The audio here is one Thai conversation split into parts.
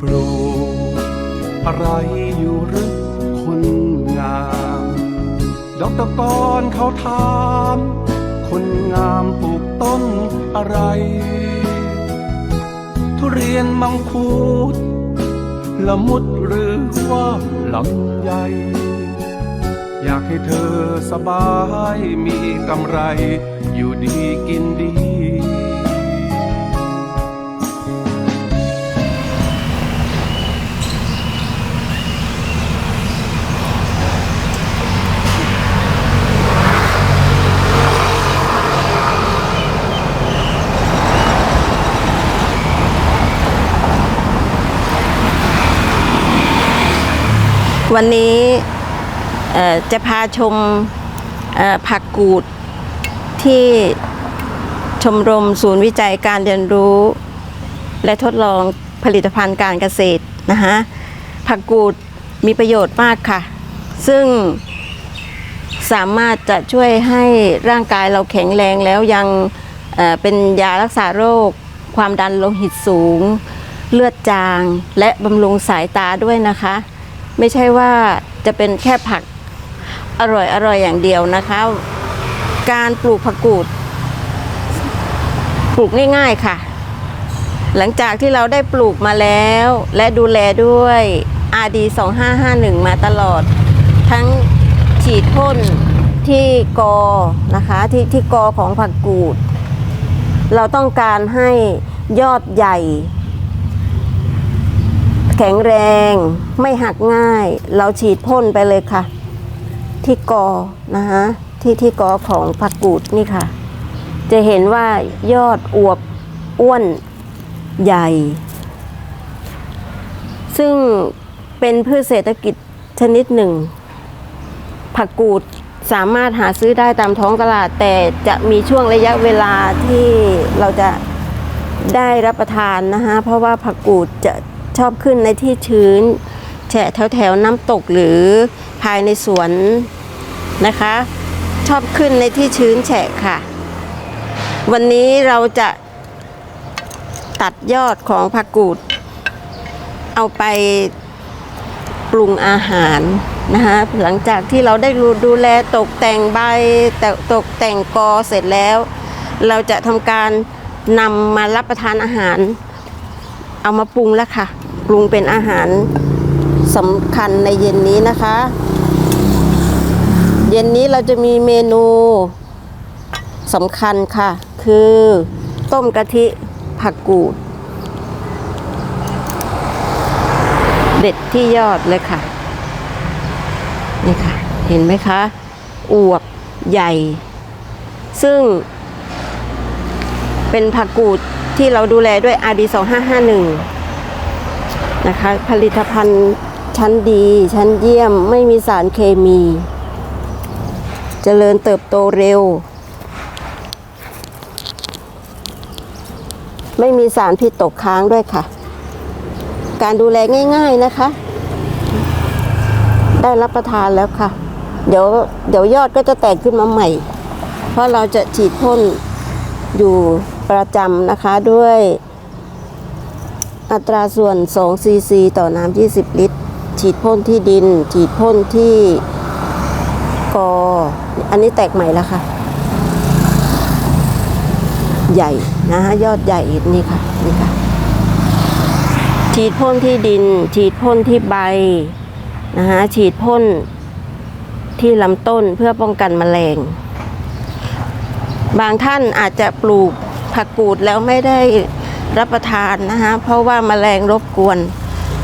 ปลูกอะไรอยู่หรือคนงาม ดอกตะกอนเขาถาม คนงามปลูกต้นอะไร ทุเรียนมังคุดละมุดหรือว่าลำไยอยากให้เธอสบายมีกำไร อยู่ดีกินดี วันนี้จะพาชมผักกูดที่ชมรมศูนย์วิจัยการเรียนรู้ และทดลองผลิตภัณฑ์การเกษตรนะคะผักกูดมีประโยชน์มากค่ะ ซึ่งสามารถจะช่วยให้ร่างกายเราแข็งแรงแล้วยังเเป็นยารักษาโรค ความดันโลหิตสูง เลือดจาง และบำรุงสายตาด้วยนะคะ ไม่ใช่ว่าจะเป็นแค่ผักอร่อยอร่อยอย่างเดียวนะคะ การปลูกผักกูด ปลูกง่ายๆค่ะ หลังจากที่เราได้ปลูกมาแล้ว และดูแลด้วย RD 2551 มาตลอด ทั้งฉีดพ่นที่กอนะคะที่ที่กอของผักกูด เราต้องการให้ยอดใหญ่ แข็งแรงไม่หักง่าย เราฉีดพ่นไปเลยค่ะ ที่กอนะคะที่ที่กอของผักกูดนี่ค่ะ จะเห็นว่ายอดอวบอ้วนใหญ่ ซึ่งเป็นพืชเศรษฐกิจชนิดหนึ่ง ผักกูดสามารถหาซื้อได้ตามท้องตลาด แต่จะมีช่วงระยะเวลาที่เราจะได้รับประทานนะคะเพราะว่าผักกูดจะ ชอบขึ้นในที่ชื้น แฉะแถวแถวๆน้ำตกหรือภายในสวนนะคะ ชอบขึ้นในที่ชื้นแฉะค่ะ วันนี้เราจะตัดยอดของผักกูด เอาไปปรุงอาหารนะคะหลังจากที่เราได้ดูดูแลตกแต่งใบตตกแต่งกอเสร็จแล้ว เราจะทำการนำมารับประทานอาหาร เอามาปรุงแล้วค่ะ ปรุงเป็นอาหารสำคัญในเย็นนี้นะคะ เย็นนี้เราจะมีเมนูสำคัญค่ะ คือต้มกะทิผักกูด เด็ดที่ยอดเลยค่ะ นี่ค่ะ เห็นไหมคะ อวบใหญ่ ซึ่ง เป็นผักกูดที่เราดูแลด้วย RD 2551 นะคะ ผลิตภัณฑ์ชั้นดี ชั้นเยี่ยมไม่มีสารเคมี เจริญเติบโตเร็ว ไม่มีสารพิษตกค้างด้วยค่ะ การดูแลง่าย ๆนะคะ ได้รับประทานแล้วค่ะ เดี๋ยวเดี๋ยวยอดก็จะแตกขึ้นมาใหม่ เพราะเราจะฉีดพ่นอยู่ประจำนะคะด้วย อัตราส่วน 2 ซีซี ต่อน้ำ20 ลิตร ฉีดพ่นที่ดิน ฉีดพ่นที่กอ อันนี้แตกใหม่แล้วค่ะ ใหญ่นะคะยอดใหญ่นี่ค่ะนี่ค่ะ ฉีดพ่นที่ดิน ฉีดพ่นที่ใบนะคะฉีดพ่นที่ลำต้นเพื่อป้องกันแมลง บางท่านอาจจะปลูกผักกูดแล้วไม่ได้ รับประทานนะคะเพราะว่าแมลงรบกวน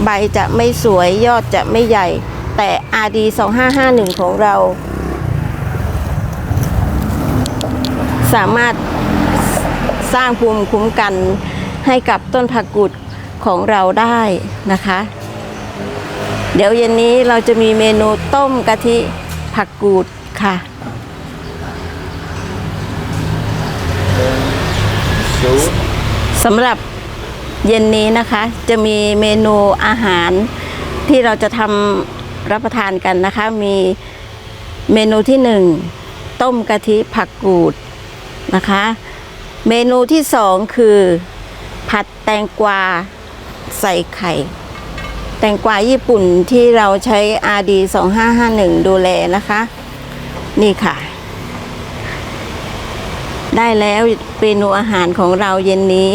ใบจะไม่สวยยอดจะไม่ใหญ่ แต่ RD 2551 ของเรา สามารถสร้างภูมิคุ้มกันให้กับต้นผักกูดของเราได้นะคะ เดี๋ยวเย็นนี้เราจะมีเมนูต้มกะทิผักกูดค่ะ สำหรับเย็นนี้นะคะจะมีเมนูอาหารที่เราจะทำรับประทานกันนะคะ มีเมนูที่หนึ่งต้มกะทิผักกูดนะคะ เมนูที่สองคือ ผัดแตงกวาใส่ไข่ แตงกวาญี่ปุ่นที่เราใช้ RD 2551 ดูแลนะคะ นี่ค่ะ ได้แล้วเมนูอาหารของเราเย็นนี้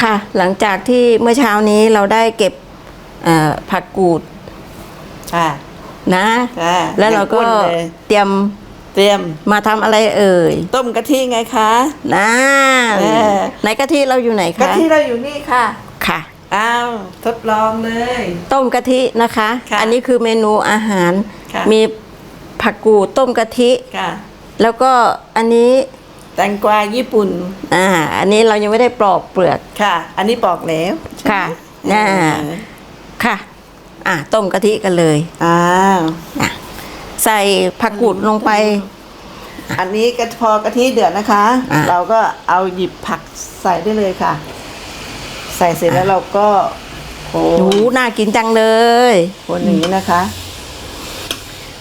ค่ะ หลังจากที่เมื่อเช้านี้เราได้เก็บผักกูด ค่ะ นะ ค่ะแล้วเราก็อย่างอ้วนเลยเตรียมเตรียม มาทำอะไรเอ่ยต้มกะทิไงคะ นะเออ ไหนกะทิเราอยู่ไหนกะคะทิเราอยู่นี่ค่ะ ค่ะ อ้าวทดลองเลย ต้มกะทินะคะ ค่ะอันนี้คือเมนูอาหาร ค่ะ มีผักกูดต้มกะทิ ค่ะ แล้วก็อันนี้ แตงกวาญี่ปุ่นอ่า อันนี้เรายังไม่ได้ปลอกเปลือก ค่ะ อันนี้ปอกแล้วค่ะเอน่าอค่ะ อ่าต้มกะทิกันเลยอ้าวอะใส่ผักกูดลงไป อันนี้ก็พอกะทิเดือดนะคะ อะ เราก็เอาหยิบผักใส่ได้เลยค่ะ ใส่เสร็จแล้วเราก็โคโอ้โหนน่ากินจังเลยคนอย่างนี้นะคะ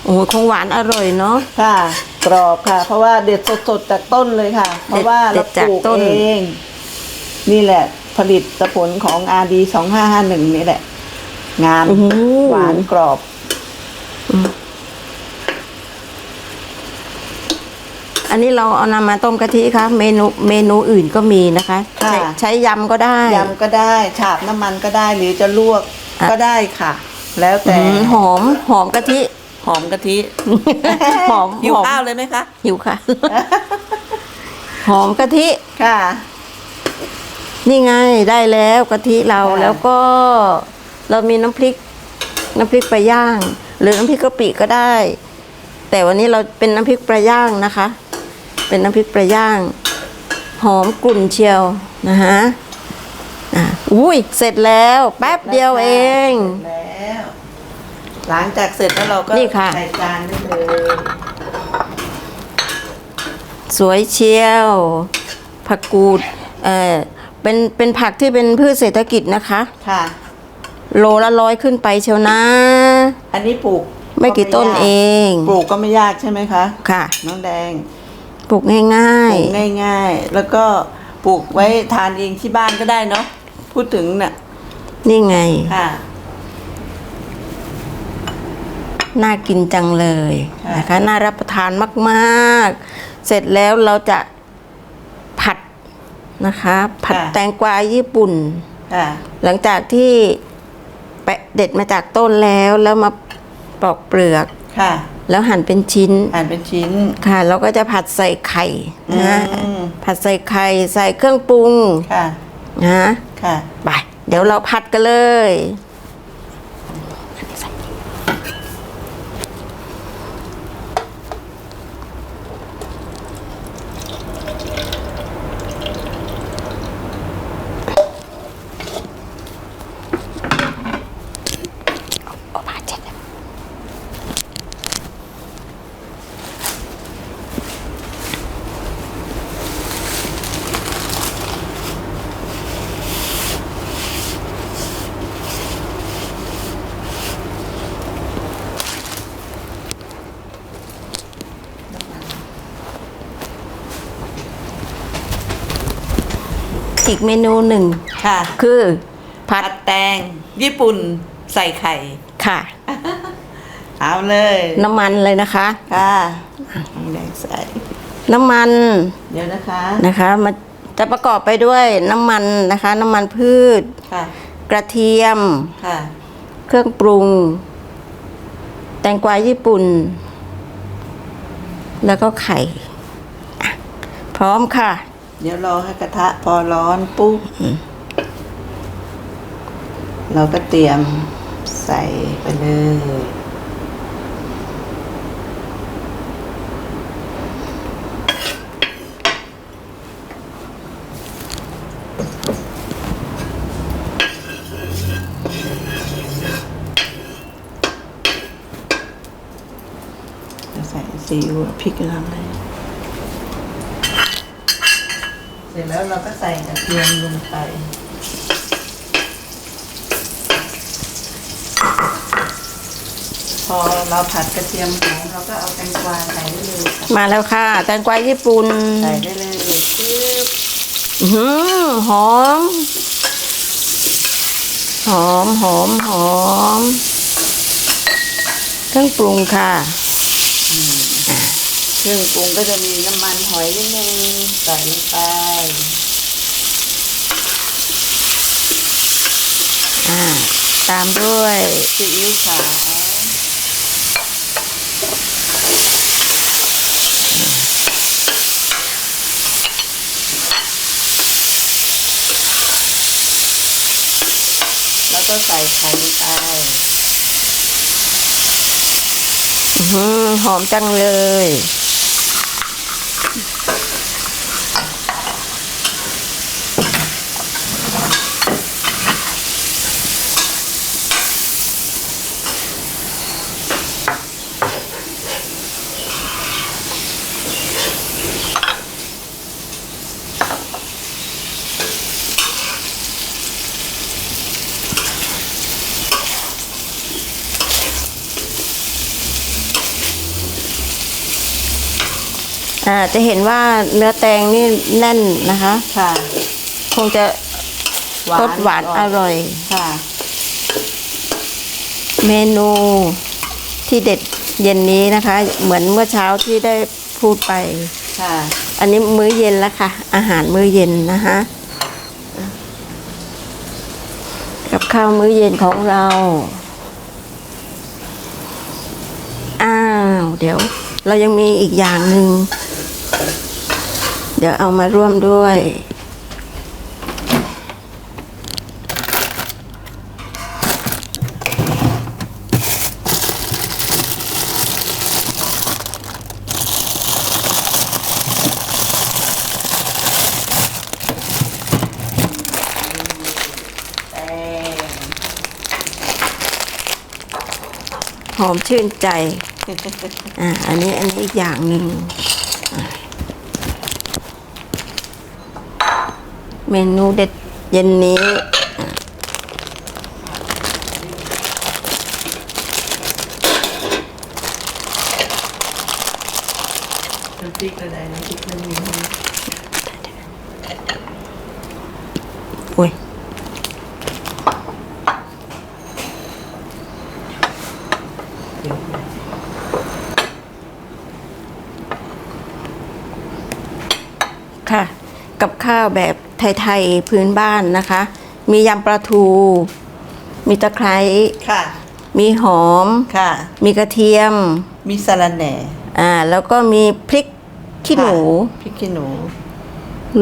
โอ้โหคงหวานอร่อยเนาะ ค่ะ กรอบค่ะ เพราะว่าเด็ดสดๆจากต้นเลยค่ะ เพราะว่าเด็เราดปจากลูกต้น เอง นี่แหละ ผลิตผลของ RD สองห้าห้าหนึ่งนี่แหละ งามโอ้โหหวานกรอบอันนี้เราเอานำมาต้มกะทิค่ะเมนูเมนูอื่นก็มีนะคะค่ะใช้ใช้ยำก็ได้ยำก็ได้ ฉาบน้ำมันก็ได้หรือจะลวกอะก็ได้ค่ะ แล้วแต่อืมหอมหอมกะทิหอมกะทิหอมหิวหอมข้าวเลยไหมคะหิวค่ะ หอมกะทิค่ะ นี่ไงได้แล้วกะทิเราค่ะแล้วก็ เรามีน้ำพริกน้ำพริกปลาย่าง หรือน้ำพริกกะปิก็ได้ แต่วันนี้เราเป็นน้ำพริกปลาย่างนะคะ เป็นน้ำพริกปลาย่าง หอมกลุ่นเชียวนะฮะอะอุ้ยเสร็จแล้วแป๊บเดียวเองแล้วหลังจากเสร็จแล้วเราก็นี่ค่ะใส่จานได้เลยสวยเชียว ผักกูดเออเป็นเป็นผักที่เป็นพืชเศรษฐกิจนะคะค่ะ โลละร้อยขึ้นไปเชียวนะ อันนี้ปลูกไม่กี่ต้นเอง ปลูกก็ไม่ยากใช่ไหมคะ ค่ะ น้องแดง ปลูกง่ายปลูกง่าย ๆ แล้วก็ปลูกไว้ทานเองที่บ้านก็ได้เนาะ พูดถึงน่ะๆนี่ไง ค่ะ น่ากินจังเลยค่ะนะคะ น่ารับประทานมากๆ เสร็จแล้วเราจะผัดนะคะ ผัดแตงกวาญี่ปุ่นค่ะหลังจากที่ แปะเด็ดมาจากต้นแล้วแล้วมาปอกเปลือก ค่ะ แล้วหั่นเป็นชิ้นอ่านเป็นชิ้น ค่ะเราก็จะผัดใส่ไข่นะอืม ผัดใส่ไข่ใส่เครื่องปรุงค่ะ นะค่ะ ไปเดี๋ยวเราผัดกันเลย อีกเมนูหนึ่งค่ะ คือผัผัดดแตง ญี่ปุ่นใส่ไข่ ค่ะ เอาเลย น้ำมันเลยนะคะ ค่ะน้องแดงใส่ น้ำมันเดี๋ยวนะคะนะคะมันจะประกอบไปด้วยน้ำมันนะคะ น้ำมันพืช ค่ะ กระเทียม ค่ะ เครื่องปรุง แตงกวาญี่ปุ่น แล้วก็ไข่อะพร้อมค่ะ เดี๋ยวรอให้กระทะพอร้อนปุ๊บเราก็เตรียมใส่ไปเลยจะใส่ซีอิ๊วพริกน้ำเลย เสร็จแล้วเราก็ใส่กระเทียมลงไป พอเราผัดกระเทียมหอมเราก็เอาแตงกวาใส่ได้เลยค่ะมาแล้วค่ะ แตงกวาญี่ปุ่นใส่ได้เลยปึ๊บอื้อหือหอม หอมหอมหอมเครื่องปรุงค่ะเครื่องปรุงก็จะมีน้ำมันหอยนิดนึงใส่ลงไปอ่าตามด้วยซีอิ๊วขาวแล้วก็ใส่ไข่ลงไปหือหอมจังเลย อ่าจะเห็นว่าเนื้อแตงนี่แน่นนะคะ ค่ะ คงจะรสหวานอร่อย ค่ะ เมนูที่เด็ดเย็นนี้นะคะ เหมือนเมื่อเช้าที่ได้พูดไป ค่ะ อันนี้มื้อเย็นแล้วค่ะ อาหารมื้อเย็นนะคะกับข้าวมื้อเย็นของเรา อ้าว เดี๋ยว เรายังมีอีกอย่างหนึ่งเดี๋ยวเอามาร่วมด้วย หอมชื่นใจ อ่า อันนี้อันนี้อีกอย่างหนึ่งอะ เมนูเด็ดเย็นนี้ น้ำพริกอะไรน้ำพริกน้ำมี อุ้ยค่ะ กับข้าวแบบไทยๆพื้นบ้านนะคะ มียำปลาทู มีตะไคร้ค่ะ มีหอม ค่ะ มีกระเทียม มีสะระแหน่ อ่า แล้วก็มีพริกขี้หนูค่ะพริกขี้หนู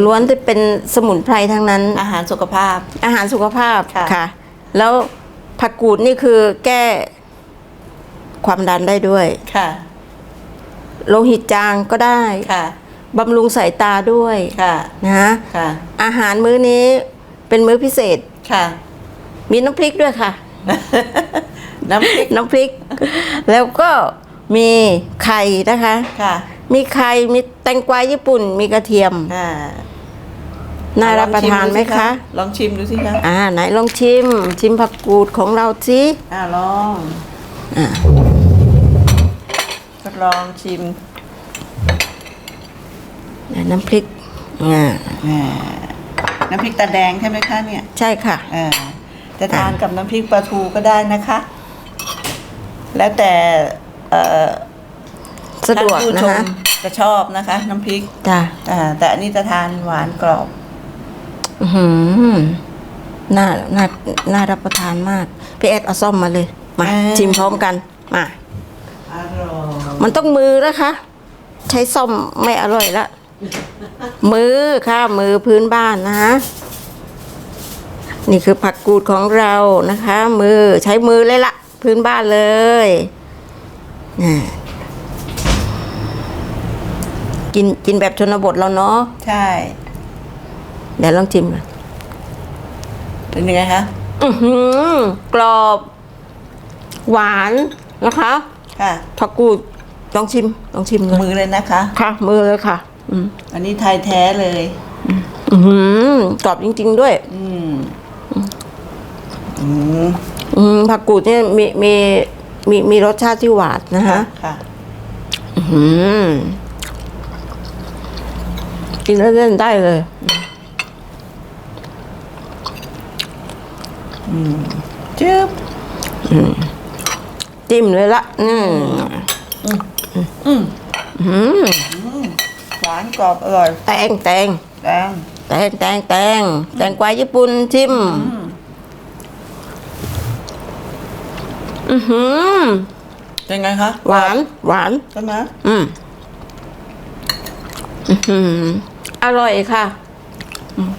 ล้วนจะเป็นสมุนไพรทั้งนั้น อาหารสุขภาพ อาหารสุขภาพ ค่ะค่ะแล้วผักกูดนี่คือแก้ความดันได้ด้วย ค่ะ โลหิตจางก็ได้ ค่ะ บำรุงสายตาด้วยค่ะนะค่ะ อาหารมื้อนี้เป็นมื้อพิเศษค่ะ มีน้ำพริกด้วยค่ะ น้ำพริกน้ำพริก แล้วก็มีไข่นะคะค่ะ มีไข่มีแตงกวาญี่ปุ่นมีกระเทียมอ่าน่ารับประทานไหมคะ ลองชิมดูสิคะอ่า ไหนลองชิม ชิมผักกูดของเราสิอ่าลองอ่าทดลองชิมเดี๋ยว น้ำพริกอ่าอ่าน้ำพริกตาแดงใช่ไหมคะเนี่ยใช่ค่ะอ่าจะทานกับน้ำพริกปลาทูก็ได้นะคะ แล้วแต่เอ่อสะดวกท่าผู้นะชมคะจะชอบนะคะ น้ำพริกจ้ะอ่าแต่อันนี้จะทานหวานกรอบ อื้อหือน่าน่าน่ารับประทานมากพี่แอดเอาซ่อมมาเลยมาอ่า ชิมพร้อมกันมาอร่อยมันต้องมือนะคะ ใช้ซ่อมไม่อร่อยละ มือค่ะมือพื้นบ้านนะฮะนี่คือผักกูดของเรานะคะ มือใช้มือเลยละพื้นบ้านเลยอ่ากินกินแบบชนบทเราเนาะใช่ เดี๋ยวลองชิมก่อนเป็นยังไงคะอือหือกรอบ หวานนะคะ ค่ะผักกูดลองชิมลองชิมเลยมือเลยนะคะ ค่ะ มือเลยค่ะ อืมอันนี้ไทยแท้เลย อืมกรอบจริง ๆ ด้วย อืมอืมอืมผักกูดเนี่ยมีมีมีมีรสชาติที่หวานนะฮะค่ะ อืมกินเล่นๆได้เลยจึ๊บจิ้มเลยละ อืมหวานกรอบอร่อย แตงแตงแดงแตงแตงแตงแตงกวาญี่ปุ่นชิม อือหือเป็นไงคะหวาน หวาน ใช่ไหมอืมอื้อหืออร่อยค่ะอืม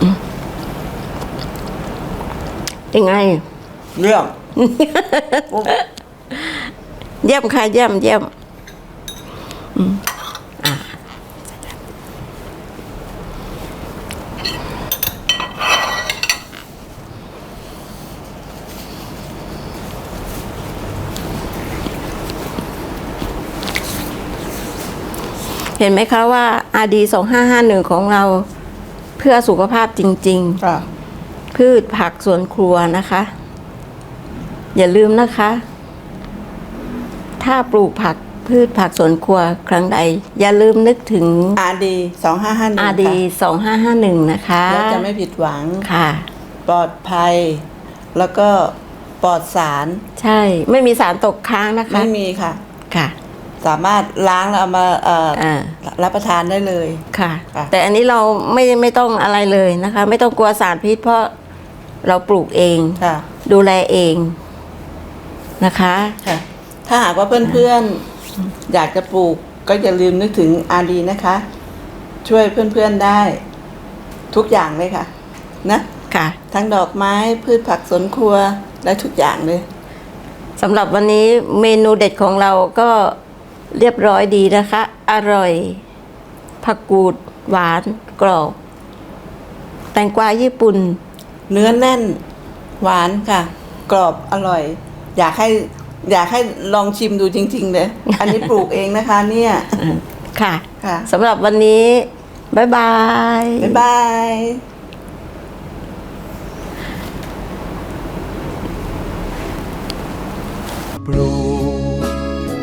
อืมยังไงเรื่องเยี่ยมค่ะ เยี่ยมเยี่ยม เห็นไหมคะว่า RD 2551ของเราเพื่อสุขภาพจริงๆค่ะพืชผักสวนครัวนะคะ อย่าลืมนะคะ ถ้าปลูกผักพืชผักสวนครัวครั้งใด อย่าลืมนึกถึง อาดีสองห้าห้าหนึ่ง RD 2551นะคะแล้วจะไม่ผิดหวัง ค่ะ ปลอดภัย แล้วก็ปลอดสาร ใช่ ไม่มีสารตกค้างนะคะ ไม่มีค่ะ ค่ะ สามารถล้างแล้วเอามาเอ่ออ่า รับประทานได้เลย ค่ะ ค่ะ แต่อันนี้เราไม่ไม่ต้องอะไรเลยนะคะ ไม่ต้องกลัวสารพิษเพราะเราปลูกเอง ค่ะ ดูแลเองนะคะ ค่ะ ถ้าหากว่าเพื่อนๆ อยากจะปลูกก็อย่าลืมนึกถึงอาดีนะคะ ช่วยเพื่อนๆได้ ทุกอย่างเลยค่ะ นะค่ะทั้งดอกไม้พืชผักสวนครัวและทุกอย่างเลย สำหรับวันนี้เมนูเด็ดของเราก็ เรียบร้อยดีนะคะ อร่อย ผักกูด หวาน กรอบ แตงกวาญี่ปุ่น เนื้อแน่น หวานค่ะ กรอบอร่อย อยากให้อยากให้ลองชิมดูจริง ๆ เลย อันนี้ปลูกเองนะคะ เนี่ย ค่ะ ค่ะสำหรับวันนี้ บ๊ายบาย บ๊ายบาย ปลูก